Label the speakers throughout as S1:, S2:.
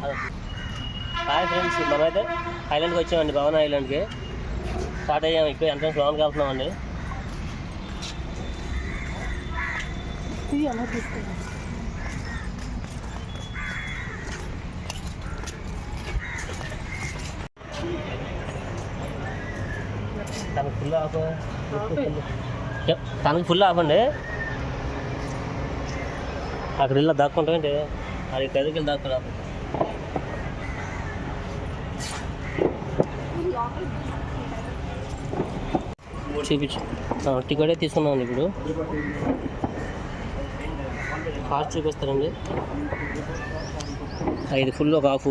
S1: Hi friends మనమైతే ఐలాండ్కి వచ్చామండి Bhavan ఐలాండ్కి start అయ్యాము ఇక్కడ ఎంట్రన్స్ లోన్ వెళ్తున్నామండి. తనకు ఫుల్ ఆఫ్ తనకు ఫుల్ ఆఫ్ అండి. అక్కడ ఇలా దాక్కుంటామంటే అది కదికి వెళ్ళి చూపించు. టికెటే తీసుకున్నామండి ఇప్పుడు. కాస్ట్ చూపిస్తారండి ఐదు ఫుల్ ఒక హాఫ్.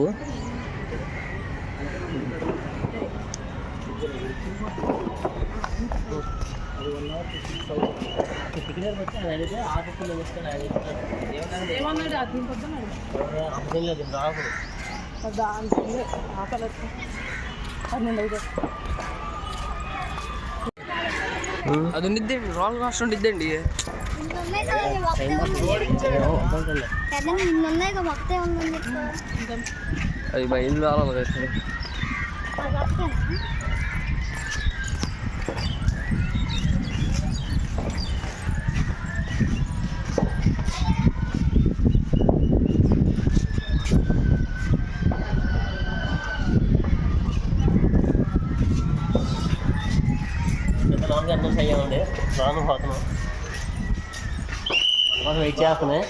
S1: టికెట్ వచ్చి ఆయన అడిగితే హాఫ్ ఫుల్ ఇస్తాడు ఆయన ఇస్తాడు ఏమన్నా
S2: ఏమన్నాడు అది పొద్దున్నాడు
S1: అర్థం లేదు రాకు
S2: దాని ఆకలి పన్నెండు ఐదు
S3: అది ఉండిద్ది రోల్ కాస్ట్ ఉండిద్దండి అది బయలు రావాలి
S1: పెద్ద లాంగ్ ఎంట్రన్స్ అయ్యామండి రాను పోతున్నాం మనం వెయిట్ చేస్తున్నాయి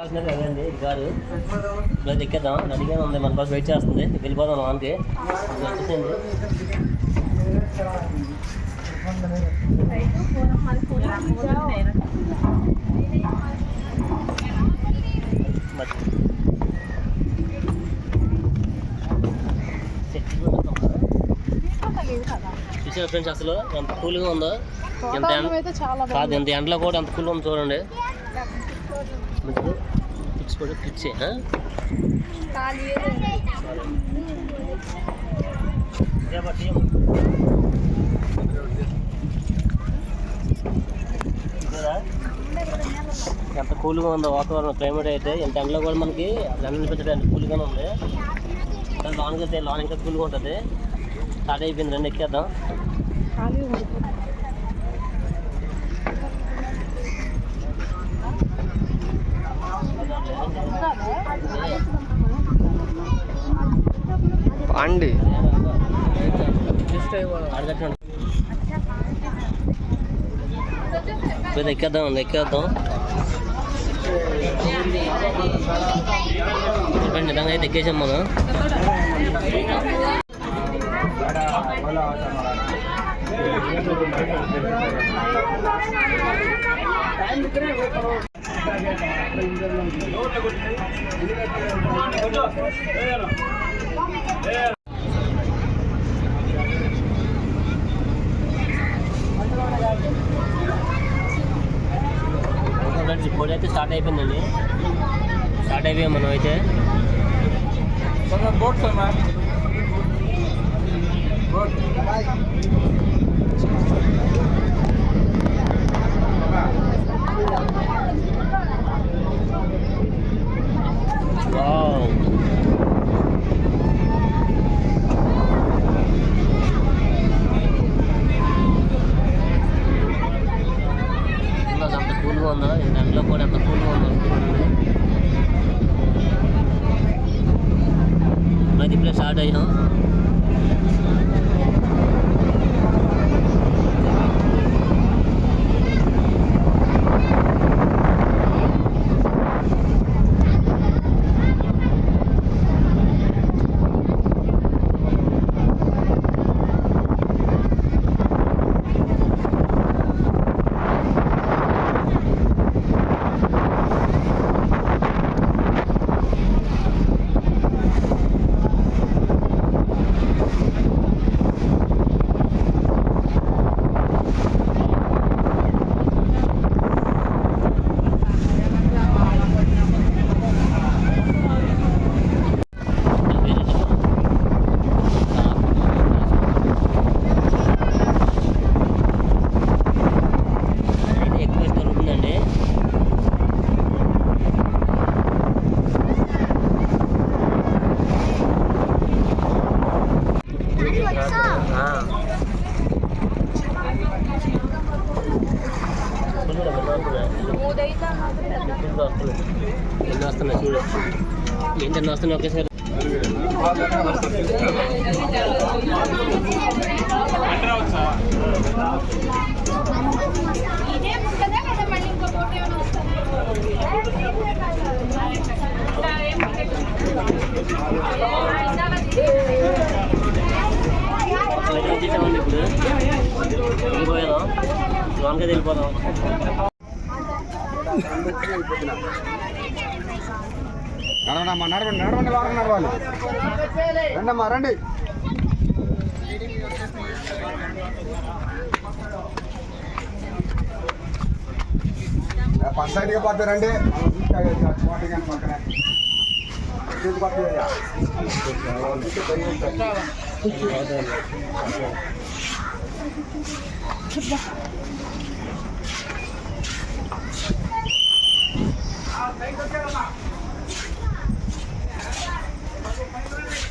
S1: అది అదండి ఇది కాదు. ఇప్పుడు ఎక్కేద్దాం. రెడీగా ఉంది మన బస్ వెయిట్ చేస్తుంది. వెళ్ళిపోదాం లోన్కి వచ్చేసింది మరి చూసారా ఫ్రెండ్స్ అసలు. ఎంత కూల్గా ఉందో ఎంత కాదు ఎంత ఎండలో కూడా ఎంత కూల్ ఉంది చూడండి. పిక్స్ కూడా పిక్సే
S4: ఖాళీ
S1: ఎంత కూల్గా ఉందో వాతావరణం క్లైమేట్ అయితే ఎంత ఎండలో కూడా మనకి ఎండ అనిపించడానికి కూల్గానే ఉంది. కానీ లోన్కి అయితే లోన్ ఇంకా కూల్గా ఉంటుంది. స్టార్ట్ అయిపోయింది రెండు ఎక్కేద్దాం. ఇప్పుడు ఎక్కేద్దాం ఎక్కేద్దాం. చెప్పండి నిజంగా అయితే ఎక్కేసాం మనం. ఫ్రెండ్స్ ఇప్పుడు అయితే స్టార్ట్ అయిపోయిందండి స్టార్ట్ అయిపోయాం మనం అయితే బోట్స్ バイバイ。ఏంటన్నా వస్తున్నాయి ఒకేసారి ఎక్కడ ఇప్పుడు వెళ్ళిపోయాం వెళ్ళిపోదాం
S5: నడవండి నడవండి నడవండి లోపల నడవాలి. రండమ్మా రండి. పక్క సైడ్కి పోతే రండి. కోటి ఇటు పక్కన వేయ.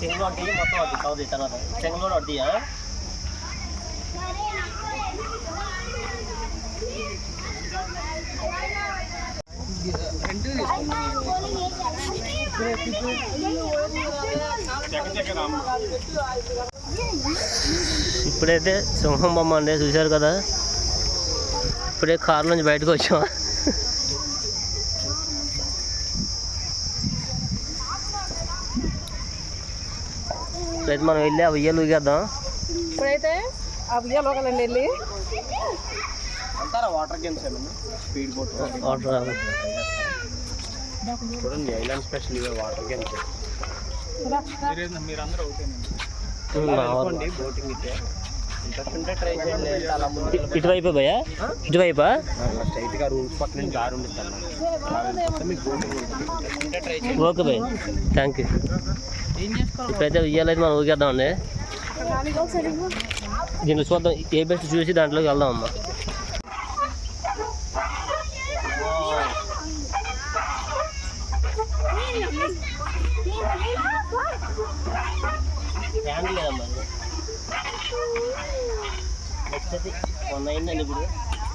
S1: చెంగులో వడ్డీ మొత్తం వడ్డీ కవర్ తర్వాత చెంగులో వడ్డీయా ఇప్పుడైతే సింహం బొమ్మ అండి చూశారు కదా? ఇప్పుడే కారు నుంచి బయటకు వచ్చాం. ఇప్పుడైతే మనం వెళ్ళి ఆ ఉయ్యాలు ఊగేద్దాం
S2: ఇప్పుడైతే ఆ ఉయ్యాలు ఒకళ్ళండి వెళ్ళి.
S3: అంటారా వాటర్ గేమ్స్ స్పీడ్ బోట్
S1: రాదు.
S3: చూడండి ఐలాండ్ స్పెషల్ ఇవే వాటర్ గేమ్స్ మీరందరూ
S1: వాళ్ళు.
S3: బోటింగ్ ఇచ్చే.
S1: ఇటువైపే భయ్యా? ఇటువైపా? ఓకే భయ్ థ్యాంక్ యూ ఇప్పుడైతే ఉయ్యాలు అయితే మనం ఊగేద్దాం అండి దీంట్లో చూద్దాం ఏ బెస్ట్ చూసి దాంట్లోకి వెళ్దాం అమ్మా నెక్స్ట్ అయితే వన్ అయిందండి ఇప్పుడు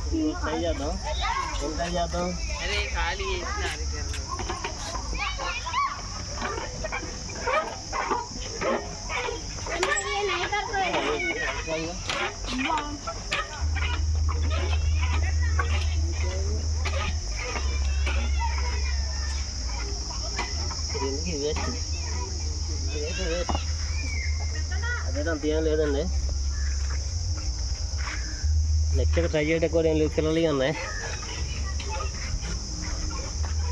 S1: ఇప్పుడు ట్రై చేద్దాం ఏం ట్రై చేద్దాం
S3: అరే ఖాళీ
S1: ఇది ఎందుకు ఇది వేస్ట్ ఇదైతే వేస్ట్ అదైతే అంత ఏం లేదండి నెక్స్ట్ ట్రై చేయడం కూడా ఏం లేదు. పిల్లలు ఉన్నాయి.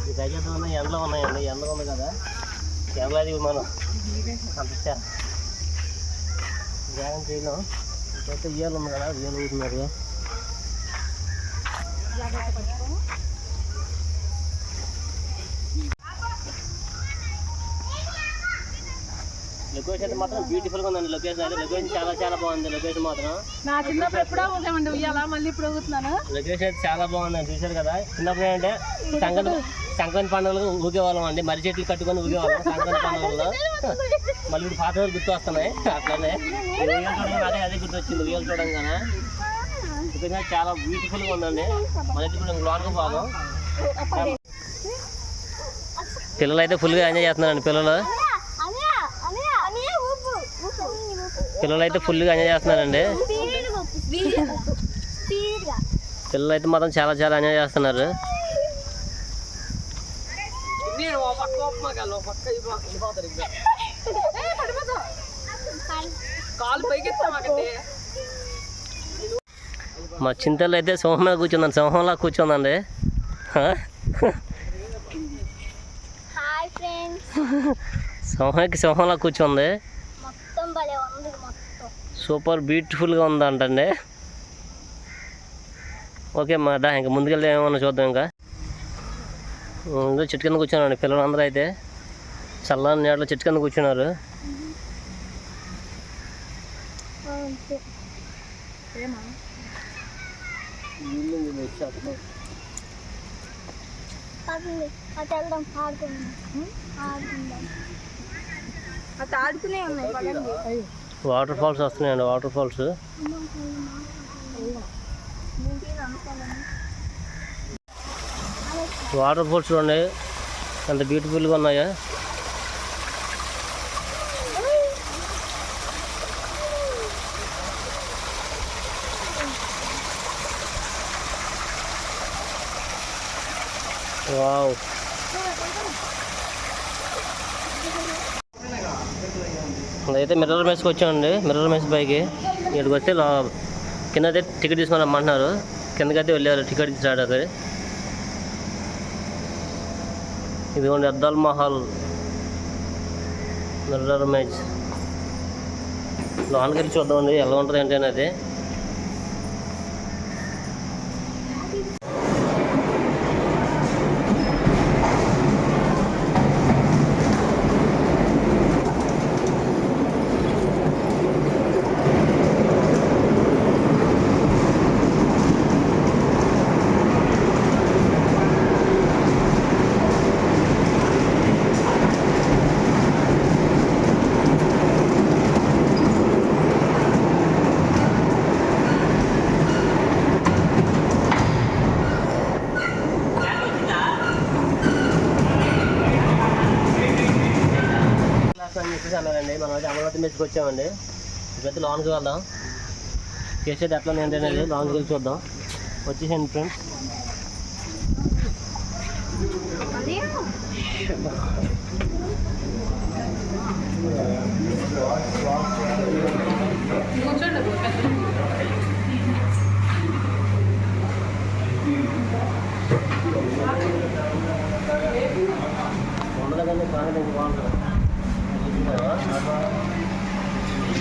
S1: ఇది ట్రై చేద్దాం ఉన్నాయి ఎండలో ఉన్నాయండి. ఎండలో ఉంది కదా. ఎండలో మనం అంత చా- జాగ్రత్త చేయలేం. ఇంకైతే ఇయ్యాలి ఉంది కదా ఉయ్యాలు ఊరుతున్నారు లొకేషన్ అయితే మాత్రం బ్యూటిఫుల్గా ఉందండి. లొకేషన్ అయితే లొకేషన్ చాలా చాలా బాగుంది. లొకేషన్ మాత్రం
S2: నా చిన్నప్పుడు ఎప్పుడో ఊగామండి ఉయ్యాల మళ్ళీ ఇప్పుడు ఊగుతున్నాను.
S1: లొకేషన్ అయితే చాలా బాగుంది చూశారు కదా. చిన్నప్పుడు ఏంటంటే సంక్రాంతి సంక్రాంతి పండుగలకు ఊగేవాళ్ళం అండి. మర్రి చెట్లు కట్టుకొని ఊగేవాళ్ళం సంక్రాంతి పండుగల్లో. మళ్ళీ ఇప్పుడు పాత రోజులు గుర్తు వస్తున్నాయి అట్లానే ఉయ్యాలు అదే అదే గుర్తు వచ్చింది ఉయ్యాలు చూడంగానే నిజంగా చాలా బ్యూటిఫుల్గా ఉందండి. మళ్ళీ ఇప్పుడు లోనకు పోదాం. పిల్లలు అయితే ఫుల్గా ఎంజాయ్ చేస్తున్నారండి పిల్లలు. పిల్లలు అయితే ఫుల్గా ఎంజాయ్ చేస్తున్నారండి. పిల్లలు అయితే మాత్రం చాలా చాలా ఎంజాయ్ చేస్తున్నారు. మా చింతలు అయితే సింహం మీద కూర్చుందండి సింహంలా కూర్చుందండి. సింహానికి సింహంలా కూర్చుంది
S4: మొత్తం భలే ఉంది మొత్తం
S1: సూపర్ బ్యూటిఫుల్గా ఉందంటండి. ఓకే మా దా ఇంకా ముందుకెళ్ళి ఏమన్నా చూద్దాం ఇంకా. ముందు చెట్టు కింద కూర్చున్నాను పిల్లలందరూ అయితే చల్లని నీడలో చెట్టు కింద కూర్చున్నారు.
S2: ఆడుతూనే ఉన్నాయి
S1: వాటర్ ఫాల్స్ వస్తున్నాయండి వాటర్ ఫాల్స్. వాటర్ ఫాల్స్ చూడండి ఎంత బ్యూటిఫుల్గా ఉన్నాయా. అయితే మిర్రర్ మెస్కి వచ్చామండి. మిర్రర్ మెస్ పైకి. ఇక్కడికి వస్తే కింద అయితే టికెట్ తీసుకొని రమ్మంటున్నారు కిందకైతే వెళ్ళారు. టికెట్ తీసాడు ఇదిగోండి అద్దాల్ మహల్. Mirror mess. లోనికి చూద్దామండి. ఎలా ఉంటుంది ఏంటి అనేది క్లాస్ అని చెప్పేసి అన్నారండి మనం అయితే వచ్చామండి ఇప్పుడైతే లోన్కి వెళ్దాం చేసేది ఎట్లా ఏంటి అనేది లోన్కి వెళ్ళి చూద్దాం. వచ్చేసాను ఫ్రెండ్స్
S2: కూర్చోండి పెద్ద
S1: ఉండదు కానీ బాగా బాగుంటుంది
S2: అమరావతి రెస్టారెంట్ ఎట్లా ఉంది ఆడుద్దాం ఏమొస్తాయి ఏం చూడాలి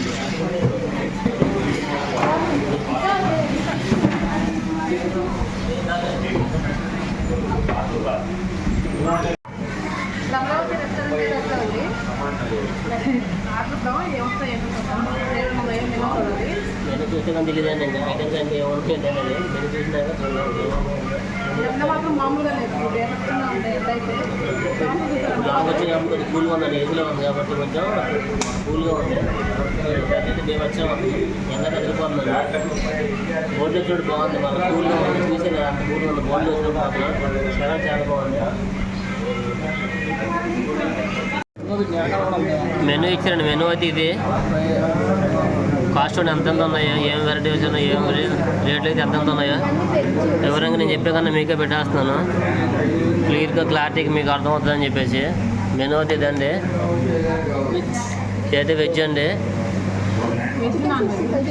S1: నేను చూస్తే కానీ తెలియదు అండి. ఐటమ్స్ అంటే ఏమనుకుంటే అనేది నేను చూసినాక
S2: ఉంది
S1: లాంగ్ కూల్గా ఉందండి. ఏసీలో ఉంది కాబట్టి కొంచెం కూల్గా ఉంది. అయితే మేము వచ్చాము ఎండ తగ్గిపోతుందండి బోర్డు వచ్చినప్పుడు బాగుంది మన ఉంది. చూసే కదా కూల్గా ఉంది. బోర్డు వచ్చినప్పుడు మాత్రం చాలా చాలా బాగుంది. మెనూ ఇచ్చారండి. మెనూ అయితే ఇది. కాస్ట్ ఎంత ఎంత ఉన్నాయో? ఏం వెరైటీస్ ఉన్నాయో? ఏం రేట్లు అయితే ఎంత ఎంత ఉన్నాయో? వివరంగా నేను చెప్పే కన్నా మీకే పెట్టేస్తున్నాను. క్లియర్గా క్లారిటీగా మీకు అర్థమవుతుందని చెప్పేసి. మెనూ అయితే ఇదండి. ఇదైతే వెజ్ అండి.
S2: Veg non veg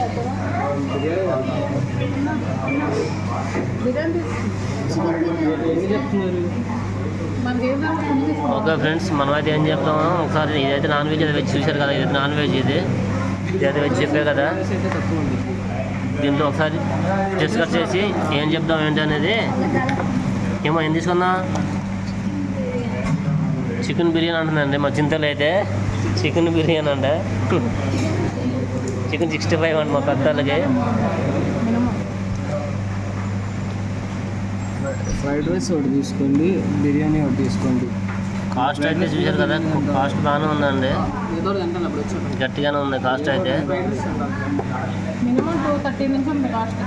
S1: okay friends మనం అయితే ఏం చెప్తాము ఒకసారి ఇదైతే నాన్ వెజ్ అది వెజ్ చూశారు కదా ఇది నాన్ వెజ్ ఇది. ఇదైతే వెజ్ చెప్పే కదా. దీంతో ఒకసారి డిస్కస్ చేసి ఏం చెప్దాం ఏంటి అనేది. ఏమో ఏం తీసుకుందాం చికెన్ బిర్యానీ అంటుందండి మా చింతలు అయితే. చికెన్ బిర్యానీ అంట. చికెన్ సిక్స్టీ ఫైవ్ అండి మా పెద్దలకి.
S3: ఫ్రైడ్ రైస్ ఒకటి తీసుకోండి బిర్యానీ ఒకటి తీసుకోండి.
S1: కాస్ట్ అయితే చూశారు కదా కాస్ట్ బాగానే ఉందండి. గట్టిగానే ఉంది కాస్ట్ అయితే.
S2: మినిమం టూ థర్టీ నుంచి ఉంది కాస్ట్.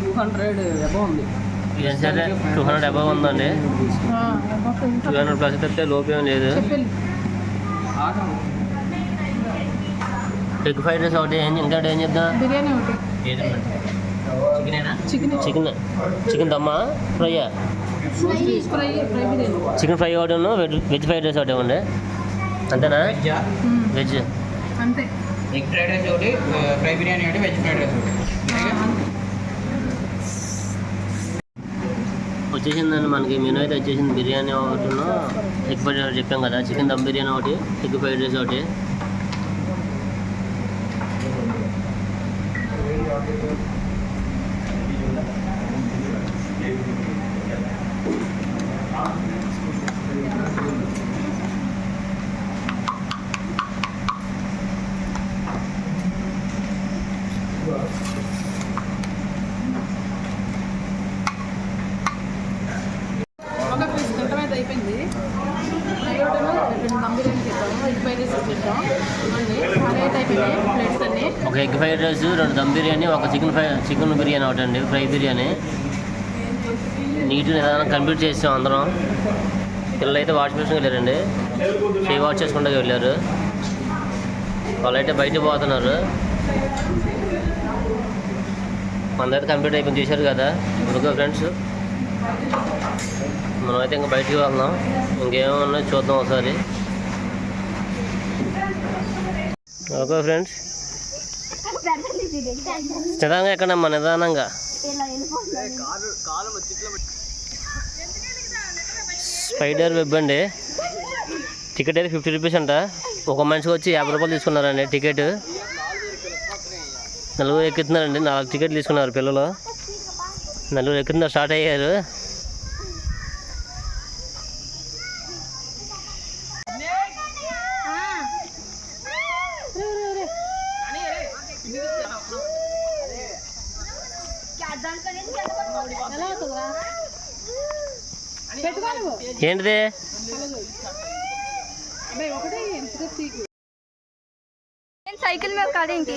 S3: టూ హండ్రెడ్ అబౌ ఉంది.
S1: ఏం సరే టూ హండ్రెడ్ అబవ్ ఉందండి. టూ హండ్రెడ్ ప్లస్ అయితే లోపేం లేదు. ఎగ్ ఫ్రైడ్ రైస్ ఒకటి ఏం ఇంకా ఏం చెప్దాం
S2: బిర్యానీ ఒకటి. చికెన్.
S1: చికెన్. చికెన్ దమ్మా? ఫ్రైయా?
S2: బిర్యానీ.
S1: చికెన్ ఫ్రై ఒకటి వెజ్ వెజ్ ఫ్రైడ్ రైస్ ఒకటి ఇవ్వండి అంతేనా. వెజ్.
S2: అంతే.
S3: ఎగ్ ఫ్రైడ్ రైస్ ఒకటి ఫ్రై బిర్యానీ ఒకటి వెజ్ ఫ్రైడ్ రైస్ ఒకటి.
S1: వచ్చేసిందండి మనకి మెనూ అయితే వచ్చేసింది బిర్యానీ ఒకటి ఎగ్ ఫ్రైడ్ రైస్ చెప్పాం కదా చికెన్ దమ్ బిర్యానీ ఒకటి ఎగ్ ఫ్రైడ్ రైస్ ఒకటి
S2: అయిపోయినాయి ప్లేట్స్ అన్ని
S1: ఒక ఎగ్ ఫ్రైడ్ రైస్ రెండు దమ్ బిర్యానీ ఒక చికెన్ ఫ్రై అనమాట అండి ఫ్రై బిర్యానీ. నీట్ నిదానం కంప్లీట్ చేసాం అందరం. పిల్లలు అయితే వాష్ మిషన్కి వెళ్ళారండి. షే వాష్ చేసుకుంటూ వెళ్ళారు. వాళ్ళైతే బయటకు పోతున్నారు. మనదైతే కంప్లీట్ అయిపోయింది చూశారు కదా. ఇంకో ఫ్రెండ్స్. మనమైతే ఇంకా బయటికి వెళ్దాం. ఇంకేమన్నా చూద్దాం ఒకసారి. Okay friends. నిదానంగా ఎక్కడమ్మా నిదానంగా. స్పైడర్ వెబ్ అండి. టికెట్ అయితే ఫిఫ్టీ రూపీస్ అంట. ఒక మనిషికి వచ్చి యాభై రూపాయలు తీసుకున్నారండి టికెట్. నలుగురు ఎక్కుతున్నారండి. నాలుగు టికెట్లు తీసుకున్నారు పిల్లలు. నలుగురు ఎక్కుతున్నారు స్టార్ట్ అయ్యారు. ఏంటిది?
S4: సైకిల్ మీద కాదేంటి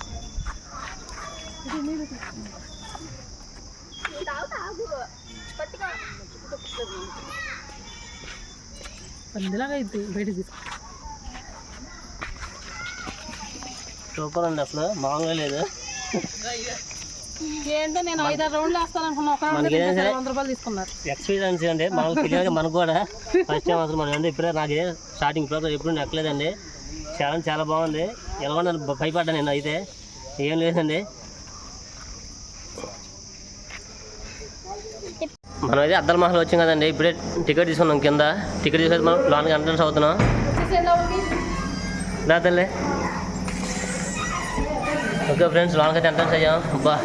S2: పందిలాగా అయితే బయట
S1: సూపర్ అండి అసలు మామూలుగా లేదు.
S2: ఏంటో నేను ఐదారు రౌండ్లు వేస్తాను అనుకున్నా ఒక రౌండ్ వంద రూపాయలు తీసుకున్నారు.
S1: ఎక్స్పీరియన్స్ అండి మనకు తెలియదు మనకు కూడా. ఫస్ట్ టైం అసలు మనం ఇప్పుడే నాకు ఇదే స్టార్టింగ్ ప్రోగ్రామ్ ఎప్పుడు ఎక్కలేదండి చాలా చాలా బాగుంది. ఎలా నన్ను భయపడ్డా నేను అయితే. ఏం లేదండి. మనం అయితే అద్దల మహల్ వచ్చాం కదండి. ఇప్పుడే టికెట్ తీసుకున్నాం కింద. టికెట్ తీసుకొని మనం లోనికి ఎంట్రన్స్ అవుతున్నాం. రా తల్లి. ఓకే ఫ్రెండ్స్ లోనికి అయితే ఎంట్రన్స్ అయ్యాం. అబ్బా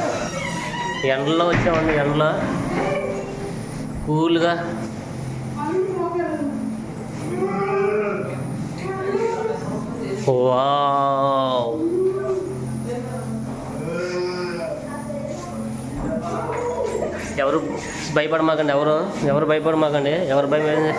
S1: ఎండలో వచ్చామండి ఎండలో. కూల్గా. వావ్. ఎవరు భయపడమాకండి ఎవరు? ఎవరు భయపడమాకండి? ఎవరు భయం ఇటు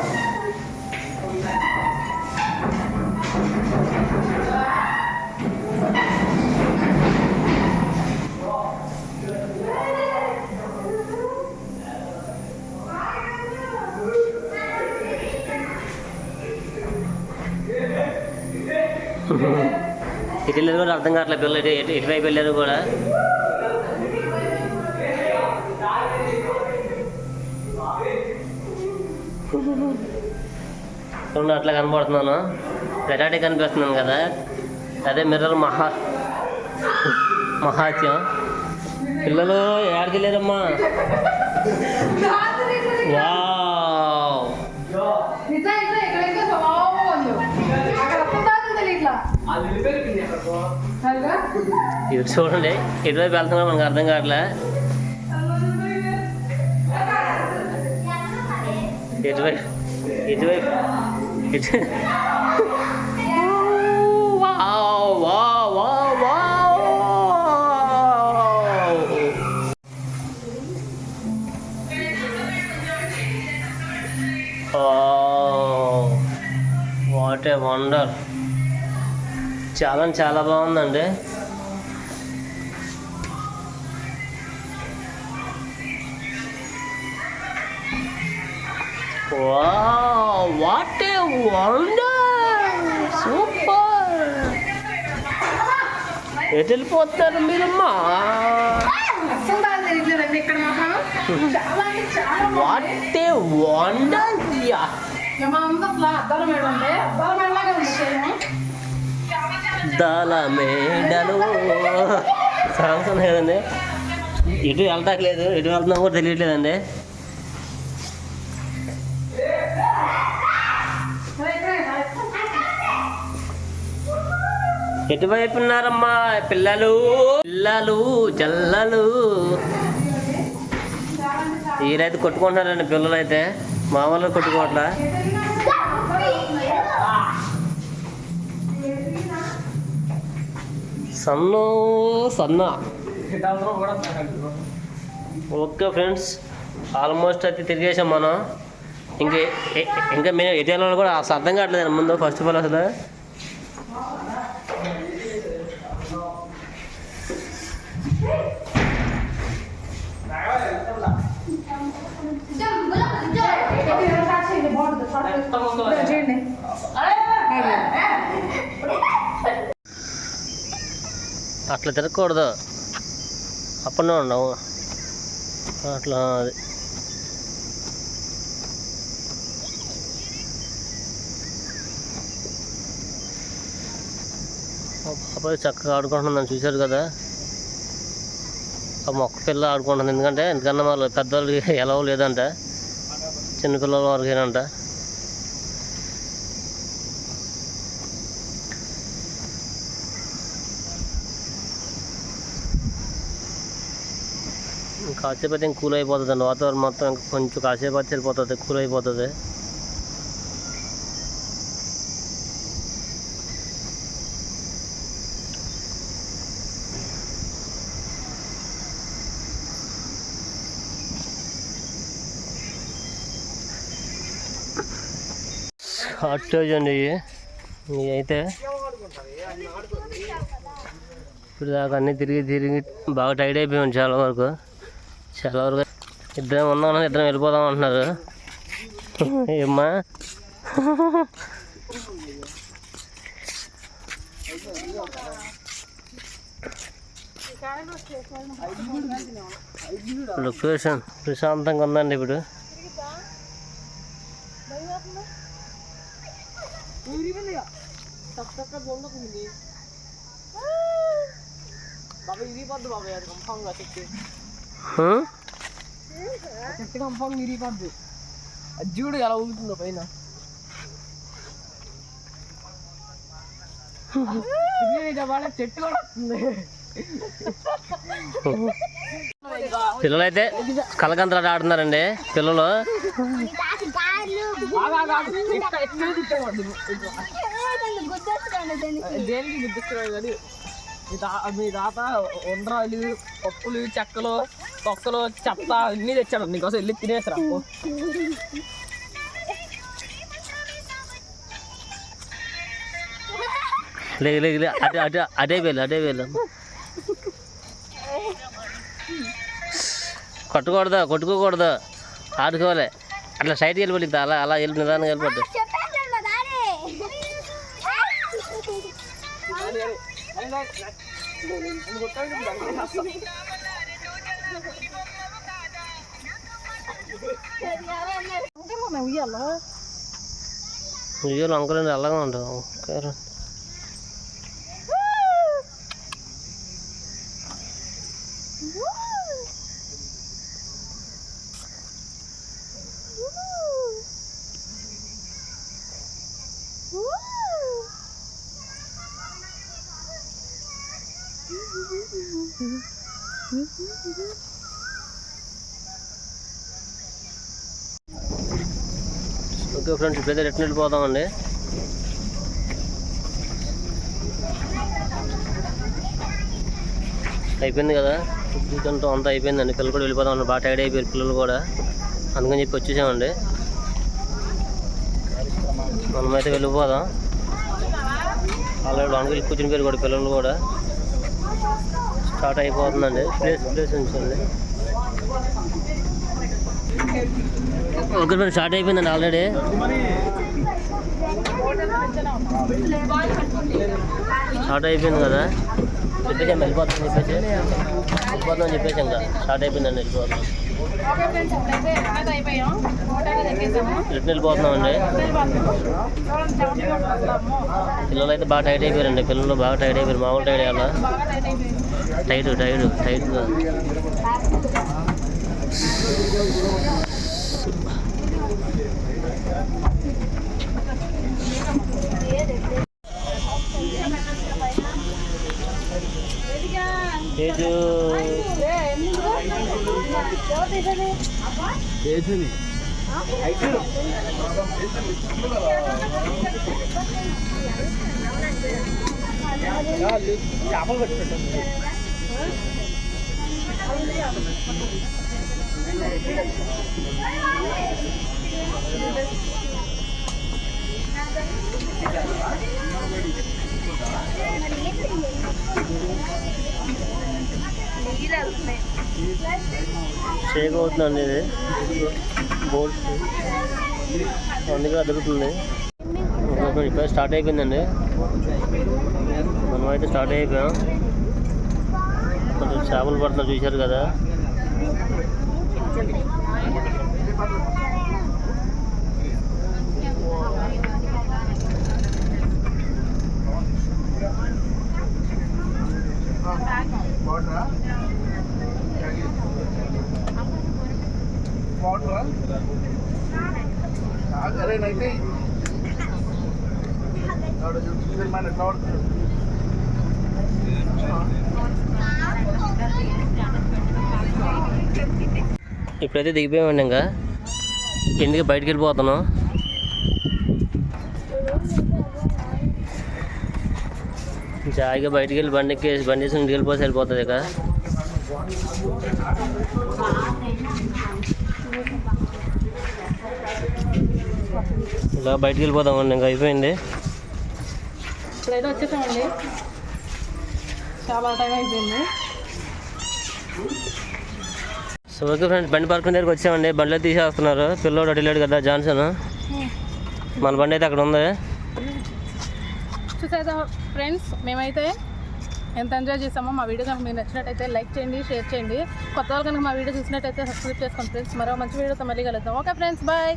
S1: ఎటు వెళ్ళారు కూడా అర్థం కావట్లేదు పిల్లలు ఇటు ఎటు- వెళ్ళారు కూడా. చూడండి అట్లా కనబడుతున్నాను. రెటాటి కనిపిస్తున్నాను కదా. అదే మిర్రర్ మహా మహాత్యం. పిల్లలు ఎక్కడికి వెళ్ళారమ్మా వావ్. ఇటు చూడండి ఎటువైపు వెళ్తున్నా మనకు అర్థం కావట్లే. ఎటువైపు ఎటువైపు వాట్ ఏ వండర్ చాలా చాలా బాగుందండి.
S2: మా అమ్మ అసలు అద్దాల మేడ ఉంటే అద్దాల మేడలాగే ఉంది సేమ్
S1: దళ మేడలు సాంగ్స్ ఉన్నాయి కదండి ఎటు లేదు ఎటు వెళ్తున్నాం కూడా తెలియట్లేదండి. ఎటువైపు ఉన్నారమ్మా పిల్లలు? పిల్లలు జల్లలు. ఈరైతే కొట్టుకుంటున్నారండి పిల్లలు అయితే మామూలు కొట్టుకోవట్లా? సన్ను సన్న. ఓకే ఫ్రెండ్స్ ఆల్మోస్ట్ అయితే తిరిగేసాం మనం. ఇంకా ఇంకా మేము ఎటు కూడా అసలు అర్థం కావట్లేదు ముందు ఫస్ట్ ఆఫ్ ఆల్ అసలు. అట్లా తిరగకూడదు. అప్పనే ఉండవు అట్లా అది. అబ్బాయి చక్కగా ఆడుకుంటుందని చూశారు కదా? ఆ మొక్క పిల్ల ఆడుకుంటుంది. ఎందుకంటే ఎందుకన్నా వాళ్ళు పెద్దవాళ్ళకి ఎలా లేదంట. చిన్నపిల్లల వరకు ఏనంట కాసేపు అయితే ఇంక కూల్ అయిపోతుంది అండి వాతావరణం మొత్తం ఇంకా కొంచెం కాసేపు అయితే వెళ్ళిపోతుంది కూల్ అయిపోతుంది షార్టేజ్ అండి ఇవి ఇవి అయితే ఇప్పుడు దాకా అన్నీ తిరిగి తిరిగి బాగా టైడ్ అయిపోయాం చాలా వరకు చాలా వరకు ఇద్దరం ఉన్నాం ఇద్దరం వెళ్ళిపోదాం అంటున్నారు. ఏమ్మా? లొకేషన్ ప్రశాంతంగా ఉందండి ఇప్పుడు. హ్మ్?
S3: చెట్టు కంపం విరిగిపోద్ది అది చూడు ఎలా ఊగుతుందో పైన వాళ్ళ చెట్టు కూడా వస్తుంది
S1: పిల్లలు అయితే కలకంతలాట ఆడుతున్నారండి పిల్లలు
S3: దేనికి గుర్తిస్తున్నాడు మీ తాత ఉండ్రాలు పప్పులు చెక్కలు తొక్కలు చెత్త అన్నీ తెచ్చాడు. నీకోసం వెళ్ళి తినేసరా
S1: లేక లేక లే అటే అటే అటే వేలు అటే వేలు కొట్టకూడదు కొట్టుకోకూడదు. ఆడుకోవాలి. అట్లా సైడ్కి వెళ్ళిపోతుంది అలా అలా వెళ్ళి నిదానంగా వెళ్ళిపోద్దు.
S4: చెప్పేస్తాను మా
S1: ఉయ్యాలు అంకులండి అలాగే ఉంటావు ఓకే. ఓకే ఫ్రెండ్స్ ఇప్పుడైతే రిటర్న్ వెళ్ళిపోదామండి అయిపోయింది కదా? ఇంకంతా అంతా అయిపోయిందండి. పిల్లలు కూడా వెళ్ళిపోదాం బాగా టైడ్ అయిపోయారు పిల్లలు కూడా. అందుకని చెప్పి వచ్చేసామండి. మనమైతే వెళ్ళిపోదాం. ఆల్రెడీ లోనికి వెళ్ళి కూర్చుని పేరు కూడా పిల్లలు కూడా. స్టార్ట్ అయిపోతుందండి. ప్లేస్ ప్లేస్ ఉంచండి. ఒకటి స్టార్ట్ అయిపోయిందండి ఆల్రెడీ. స్టార్ట్ అయిపోయింది కదా? చెప్పేసి వెళ్ళిపోతాం చెప్పేసి. వెళ్ళిపోతాం చెప్పేసి ఇంకా స్టార్ట్ అయిపోయిందండి వెళ్ళిపోతాం.
S2: ఓకే
S1: రిటర్న్ అండి పిల్లలు అయితే బాగా టైట్ అయిపోయారండి. పిల్లలు బాగా టైట్ అయిపోయారు. మామూలు టైట్ అయ్యాలా?
S2: Tight
S1: tight tight. టైట్గా తేజు
S3: చేపలు పెట్టుకుంటాం
S1: షేక్ అవుతుందండి ఇది బోట్స్ అందుకే అదుగుతుంది ఇప్పుడు స్టార్ట్ అయిపోయిందండి. మనం అయితే స్టార్ట్ అయిపోయాం. కొంచెం చేపలు పడుతున్నారు చూశారు కదా.
S5: అరే నైతే మన
S1: ఇప్పుడైతే దిగిపోయామండి ఇంకా ఎందుకు బయటికి వెళ్ళిపోతున్నాం జాయిగా బయటికి వెళ్ళి బండి బండి వేసి ఇంటికి వెళ్ళిపోతే వెళ్ళిపోతుంది ఇక ఇలా బయటికి వెళ్ళిపోదామండి ఇంకా అయిపోయింది.
S2: ఇప్పుడైతే వచ్చేసామండి. చాలా టైం అయిపోయింది.
S1: సో ఓకే ఫ్రెండ్స్ బండి పార్కింగ్ దగ్గరికి వచ్చామండి. బండిలో తీసేస్తున్నారు. పిల్లోడు వెళ్ళాడు కదా జాన్సన్. మన బండి అయితే అక్కడ ఉంది.
S2: చూసేదా ఫ్రెండ్స్ మేమైతే ఎంత ఎంజాయ్ చేసామో మా వీడియో కనుక మీకు నచ్చినట్టయితే లైక్ చేయండి షేర్ చేయండి. కొత్త వాళ్ళు కనుక మా వీడియో చూసినట్టయితే సబ్స్క్రైబ్ చేసుకోండి ఫ్రెండ్స్. మరో మంచి వీడియోతో మళ్ళీ కలుద్దాం. Okay friends bye.